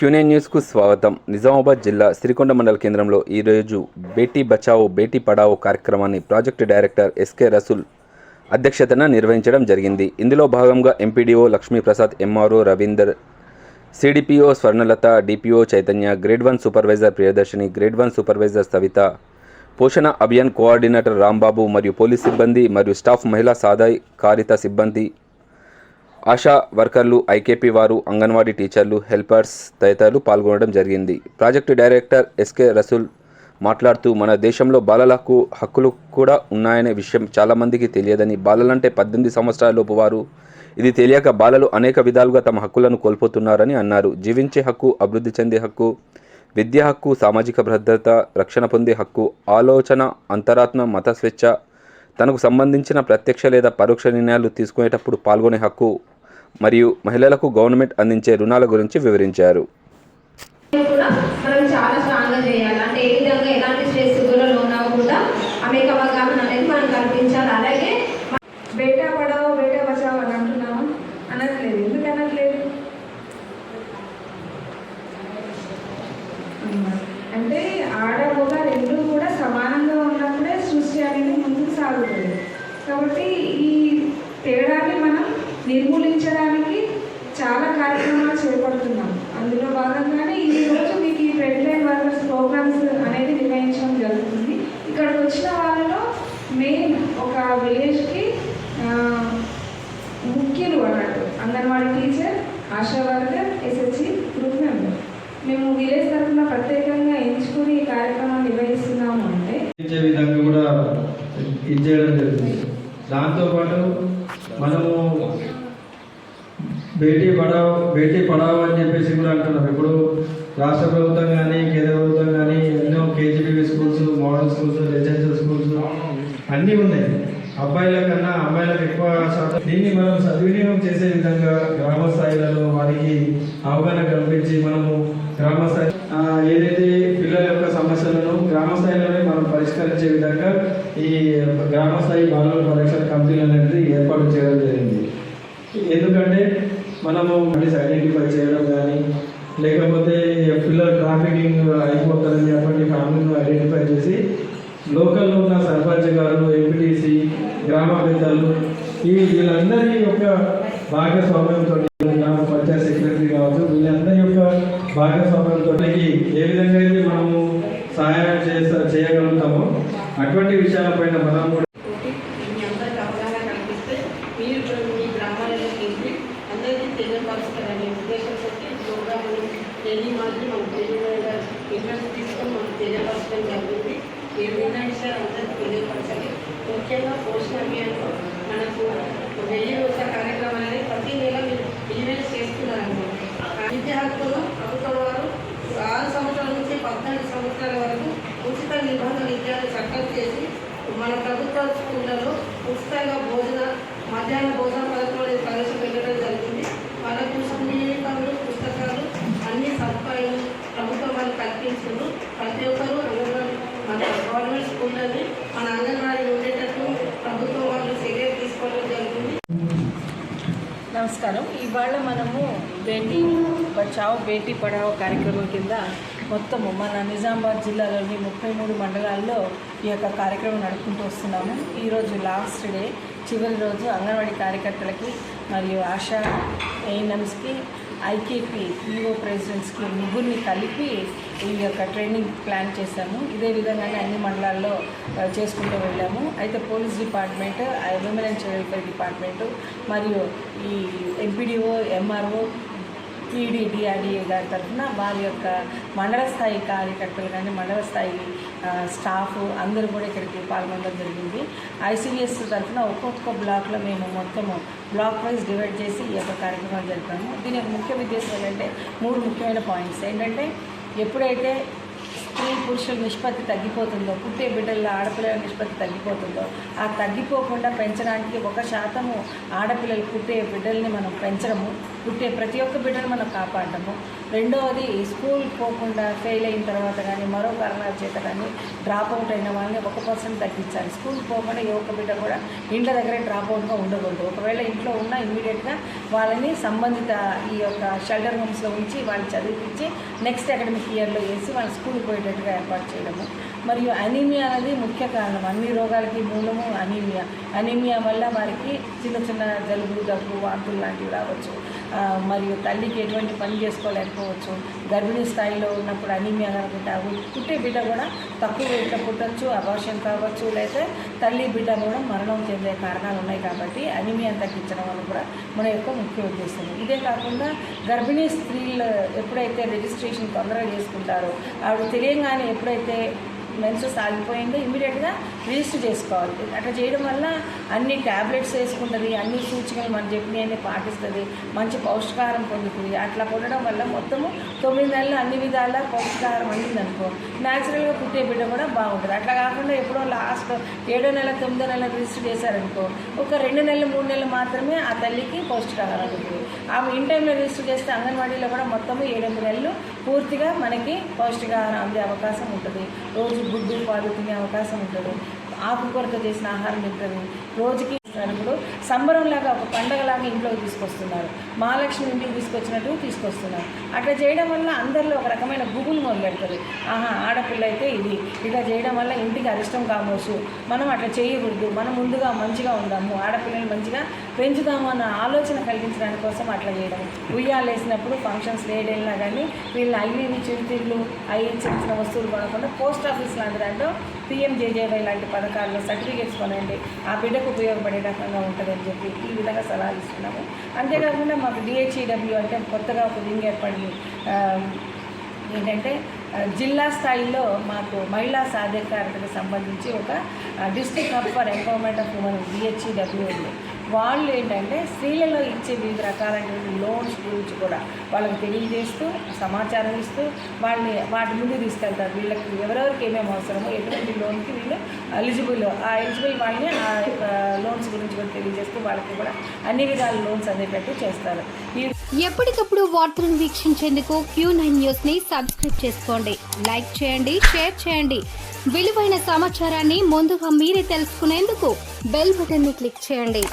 క్యూనే న్యూస్కు స్వాగతం. నిజామాబాద్ జిల్లా సిరికొండ మండల కేంద్రంలో ఈరోజు బేటీ బచావో బేటీ పడావో కార్యక్రమాన్ని ప్రాజెక్టు డైరెక్టర్ ఎస్కే రసూల్ అధ్యక్షతన నిర్వహించడం జరిగింది. ఇందులో భాగంగా MPDO Lakshmiprasad MRO Ravinder CDPO Swarnalatha DPO Chaitanya grade one supervisor Priyadarshini grade one supervisor Savitha Poshan Abhiyan coordinator Rambabu మరియు పోలీస్ సిబ్బంది మరియు స్టాఫ్ మహిళా సాదాయి కారిత సిబ్బంది ఆశా వర్కర్లు ఐకేపీ వారు అంగన్వాడీ టీచర్లు హెల్పర్స్ తదితరులు పాల్గొనడం జరిగింది. ప్రాజెక్టు డైరెక్టర్ ఎస్కే రసూల్ మాట్లాడుతూ మన దేశంలో బాలలకు హక్కులు కూడా ఉన్నాయనే విషయం చాలామందికి తెలియదని బాలలంటే పద్దెనిమిది సంవత్సరాల లోపు వారు ఇది తెలియక బాలలు అనేక విధాలుగా తమ హక్కులను కోల్పోతున్నారని అన్నారు. జీవించే హక్కు అభివృద్ధి చెందే హక్కు విద్య హక్కు సామాజిక భద్రత రక్షణ పొందే హక్కు ఆలోచన అంతరాత్మ మత స్వేచ్ఛ తనకు సంబంధించిన ప్రత్యక్ష లేదా పరోక్ష నిర్ణయాలు తీసుకునేటప్పుడు పాల్గొనే హక్కు మరియు మహిళలకు గవర్నమెంట్ అందించే రుణాల గురించి వివరించారు. కూడా మనం చాలా స్ట్రాంగ్గా చేయాలి అంటే ఏ విధంగా ఎలాంటి స్ట్రెస్ కూడా లోన్ అవ్వకుండా ఆమెకు అవగాహన అనేది మనం కల్పించాలి అలాగే బేటా పడావో బేటా బచావో అని అంటున్నాము అనట్లేదు ఎందుకు అనట్లేదు అంటే ఆడ మగ రెండు కూడా సమానంగా ఉన్నప్పుడే సృష్టి అనేది ముందుకు సాగుతుంది కాబట్టి ఈ తేడాన్ని మనం నిర్మూలించడానికి చాలా కార్యక్రమాలు చేపడుతున్నాం. అందులో భాగంగానే ఈ రోజు మీకు ఈ ఫ్రంట్ లైన్ వర్కర్స్ ప్రోగ్రామ్స్ అనేది నిర్వహించడం జరుగుతుంది. ఇక్కడికి వచ్చిన వాళ్ళలో మెయిన్ ఒక విలేజ్కి ముఖ్యులు అన్నట్టు anganwadi teacher ASHA worker SHG group member మేము విలేజ్ తరఫున ప్రత్యేకంగా ఎంచుకుని ఈ కార్యక్రమం నిర్వహిస్తున్నాము అంటే ఇచ్చే విధంగా కూడా ఇది చేయడం జరుగుతుంది. దాంతోపాటు మనము బేటీ పడావ్ బేటీ పడావ్ అని చెప్పేసి కూడా అంటున్నారు. ఇప్పుడు రాష్ట్ర ప్రభుత్వం కానీ కేంద్ర ప్రభుత్వం కానీ ఎన్నో KGBV schools model schools residential schools అన్నీ ఉన్నాయి. అబ్బాయిల కన్నా అమ్మాయిలకు ఎక్కువ శాతం దీన్ని మనం సద్వినియోగం చేసే విధంగా గ్రామ స్థాయిలలో వారికి అవగాహన కల్పించి మనము గ్రామ స్థాయి ఏదైతే పిల్లల యొక్క సమస్యలను గ్రామ స్థాయిలోనే మనం పరిష్కరించే విధంగా ఈ గ్రామ స్థాయి బాలల పరీక్షల కమిటీలు అనేది ఏర్పాటు చేయడం జరిగింది. ఎందుకంటే మనము ఐడెంటిఫై చేయడం కానీ లేకపోతే పిల్లలు ట్రాఫికింగ్ అయిపోతారని చెప్పండి ఫ్యామిలీని ఐడెంటిఫై చేసి లోకల్లో ఉన్న సర్పంచ్ గారు ఎంపీటీసీ గ్రామ పెద్దలు ఈ వీళ్ళందరి యొక్క భాగస్వామ్యంతో గ్రామ పంచాయత్ సెక్రటరీ కావచ్చు వీళ్ళందరి యొక్క భాగస్వామ్యంతో ఏ విధంగా అయితే మనము సహాయం చేస్తా చేయగలుగుతామో అటువంటి విషయాలపైన మనం కూడా తోటి మీ అందరికి అవగాహన కల్పిస్తే మీరు కూడా మీ గ్రామాలలో వెళ్ళి అందరికీ తెలియపరుస్తారనే ఉద్దేశంతో ప్రోగ్రాములు డైలీ మాదిరి ఇంట్రెస్ట్ తీసుకొని మనం తెలియపరచడం జరిగింది ఏమైనా విషయాలు అందరికీ తెలియపరచాలి ముఖ్యంగా పోషణ అభియాన్లో మనకు వెయ్యి రోజుల కార్యక్రమాన్ని ప్రతి నెల మీరు ఈవెంట్స్ చేస్తున్నారనుకోండి విద్యా హక్కులు ప్రభుత్వం వారు ఆరు సంవత్సరాల నుంచి పద్నాలుగు సంవత్సరాల వరకు ఉచిత నిబంధన విద్యను చట్టం చేసి మన ప్రభుత్వ స్కూళ్ళలో ఉచితంగా భోజన మధ్యాహ్న భోజనం పథకం అనేది ప్రవేశపెట్టడం జరిగింది వాళ్ళకు యూనిఫామ్లు పుస్తకాలు అన్ని సదుపాయాలు ప్రభుత్వం వాళ్ళు కల్పించారు ప్రతి ఒక్కరూ అంగన్వాడీ మన గవర్నమెంట్ స్కూళ్ళని మన అంగన్వాడీ ఉండేటట్టు ప్రభుత్వం వాళ్ళు చర్యలు తీసుకోవడం జరిగింది నమస్కారం. ఇవాళ మనము బేటీ బచావో బేటీ పడావో కార్యక్రమం కింద మొత్తము మన నిజామాబాద్ జిల్లాలోని ముప్పై మూడు మండలాల్లో ఈ యొక్క కార్యక్రమం నడుపుకుంటూ వస్తున్నాము. ఈరోజు లాస్ట్ డే. చివరి రోజు అంగన్వాడీ కార్యకర్తలకి మరియు ఆశా ఏఎన్ఎమ్స్కి ఐకేపీ ఈఓ ప్రెసిడెంట్స్కి ముగ్గురిని కలిపి ఈ యొక్క ట్రైనింగ్ ప్లాన్ చేశాము. ఇదే విధంగానే అన్ని మండలాల్లో చేసుకుంటూ వెళ్ళాము. అయితే police department women and child welfare department మరియు ఈ ఎంపీడీఓ ఎంఆర్ఓ టీడీ డిఆర్డీఏ గారి తరఫున వారి యొక్క మండల స్థాయి కార్యకర్తలు కానీ మండల స్థాయి స్టాఫ్ అందరూ కూడా ఇక్కడికి పాల్గొనడం జరిగింది. ఐసీఎస్ తరఫున ఒక్కొక్క బ్లాక్లో మేము మొత్తము బ్లాక్ వైజ్ డివైడ్ చేసి ఈ యొక్క కార్యక్రమాలు జరిపాము దీని యొక్క ముఖ్య ఉద్దేశం ఏంటంటే మూడు ముఖ్యమైన పాయింట్స్. ఏంటంటే ఎప్పుడైతే స్త్రీ పురుషుల నిష్పత్తి తగ్గిపోతుందో పుట్టే బిడ్డల ఆడపిల్లల నిష్పత్తి తగ్గిపోతుందో ఆ తగ్గిపోకుండా పెంచడానికి ఒక శాతము ఆడపిల్లలు పుట్టే బిడ్డల్ని మనం పెంచడము పుట్టే ప్రతి ఒక్క బిడ్డను మనం కాపాడము రెండవది స్కూల్ పోకుండా ఫెయిల్ అయిన తర్వాత కానీ మరో కారణాల చేత కానీ డ్రాప్ అవుట్ అయిన వాళ్ళని ఒక పర్సెంట్ తగ్గించాలి. స్కూల్ పోకుండా ఏ ఒక్క బిడ్డ కూడా ఇంట్లో దగ్గరే డ్రాప్ అవుట్గా ఉండకూడదు. ఒకవేళ ఇంట్లో ఉన్నా ఇమ్మీడియట్గా వాళ్ళని సంబంధిత ఈ యొక్క షెల్టర్ హోమ్స్లో ఉంచి వాళ్ళని చదివించి నెక్స్ట్ అకాడమిక్ ఇయర్లో వేసి వాళ్ళు స్కూల్కి పోయేటట్టుగా ఏర్పాటు చేయడము. మరియు అనీమియా అనేది ముఖ్య కారణం. అన్ని రోగాలకి మూలము అనీమియా. అనీమియా వల్ల వారికి చిన్న చిన్న జలుబు దగ్గు వాంతులు లాంటివి రావచ్చు. మరియు తల్లికి ఎటువంటి పని చేసుకోలేకపోవచ్చు. గర్భిణీ స్థాయిలో ఉన్నప్పుడు అనీమియా కనుకుంటే పుట్టే బిడ్డ కూడా తక్కువ వెయిట్లో పుట్టచ్చు అబార్షన్ కావచ్చు లేకపోతే తల్లి బిడ్డ కూడా మరణం చెందే కారణాలు ఉన్నాయి కాబట్టి అనీమియా తగ్గించడం వల్ల కూడా మన యొక్క ముఖ్య ఉద్దేశం. ఇదే కాకుండా గర్భిణీ స్త్రీలు ఎప్పుడైతే రిజిస్ట్రేషన్ తొందరగా చేసుకుంటారో ఆవిడ తెలియంగానే ఎప్పుడైతే మెన్సెస్ ఆగిపోయిందో ఇమీడియట్గా రిజిస్టర్ చేసుకోవాలి. అట్లా చేయడం వల్ల అన్ని ట్యాబ్లెట్స్ వేసుకుంటుంది అన్ని సూచనలు మనం చెప్పినవి పాటిస్తుంది మంచి పౌష్టికాహారం పొందుతుంది. అట్లా పొందడం వల్ల మొత్తము తొమ్మిది నెలలు అన్ని విధాల పౌష్టికాహారం అందింది అనుకో న్యాచురల్గా పుట్టే బిడ్డ కూడా బాగుంటుంది. అట్లా కాకుండా ఎప్పుడో లాస్ట్ ఏడో నెల తొమ్మిదో నెల రిజిస్టర్ చేశారనుకో ఒక రెండు నెలలు మూడు నెలలు మాత్రమే ఆ తల్లికి పౌష్టికాహారం అందుతుంది ఆమె ఇన్ టైంలో రిజిస్టర్ చేస్తే అంగన్వాడీలో కూడా మొత్తము ఏడెనిమిది నెలలు పూర్తిగా మనకి పౌష్టికాహారం అందే అవకాశం ఉంటుంది. రోజు గుడ్డు పాలు తినే అవకాశం ఉంటుంది. ఆకుకూరతో చేసిన ఆహారం తింటుంది రోజుకి తీసుకొచ్చినప్పుడు సంబరంలాగా ఒక పండగలాగా ఇంట్లోకి తీసుకొస్తున్నారు. మహాలక్ష్మి ఇంటికి తీసుకొచ్చినట్టు తీసుకొస్తున్నారు. అట్లా చేయడం వల్ల అందరిలో ఒక రకమైన గుబులు మొదలెడుతుంది ఆహా ఆడపిల్ల అయితే ఇది. ఇట్లా చేయడం వల్ల ఇంటికి అరిష్టం కావచ్చు. మనం అట్లా చేయకూడదు. మనం ముందుగా మంచిగా ఉందాము. ఆడపిల్లలు మంచిగా పెంచుదాము అన్న ఆలోచన కలిగించడానికి కోసం అట్లా చేయడం. ఉయ్యాలు వేసినప్పుడు ఫంక్షన్స్ వెళ్ళినా కానీ వీళ్ళు అయ్యేవి చిరుతిళ్ళు అయ్యి చిన్న చిన్న వస్తువులు కొనకుండా పోస్ట్ ఆఫీస్ లాంటి దాంట్లో పిఎంజేజేవై లాంటి పథకాల్లో సర్టిఫికేట్స్ కొనండి. ఆ బిడ్డకు ఉపయోగపడేటప్పుడు రకంగా ఉంటుందని చెప్పి ఈ విధంగా సలహాలు ఇస్తున్నాము. అంతేకాకుండా మాకు డిహెచ్ఈడబ్ల్యూ అంటే కొత్తగా ఒక వింగ్ ఏర్పడింది. ఏంటంటే జిల్లా స్థాయిలో మాకు మహిళా సాధికారతకు సంబంధించి ఒక district hub for empowerment of women DHEW ఉంది. వాళ్ళు ఏంటంటే స్త్రీలలో ఇచ్చే వివిధ రకాలైనటువంటి లోన్స్ గురించి కూడా వాళ్ళకి తెలియజేస్తూ సమాచారం ఇస్తూ వాళ్ళని వాటి ముందు తీసుకెళ్తారు. వీళ్ళకి ఎవరెవరికి ఏమేమి అవసరమో ఎటువంటి లోన్కి వీళ్ళు ఎలిజిబుల్ ఆ ఎలిజిబుల్ వాళ్ళని ఆ లోన్స్ గురించి కూడా తెలియజేస్తూ వాళ్ళకి కూడా అన్ని విధాల లోన్స్ అందేటట్టు చేస్తారు. ఎప్పటికప్పుడు వార్తలను వీక్షించేందుకు క్యూ నైన్ న్యూస్ని సబ్స్క్రైబ్ చేసుకోండి. లైక్ చేయండి షేర్ చేయండి. విలువైన సమాచారాన్ని ముందుగా మీరే తెలుసుకునేందుకు బెల్ బటన్ని క్లిక్ చేయండి.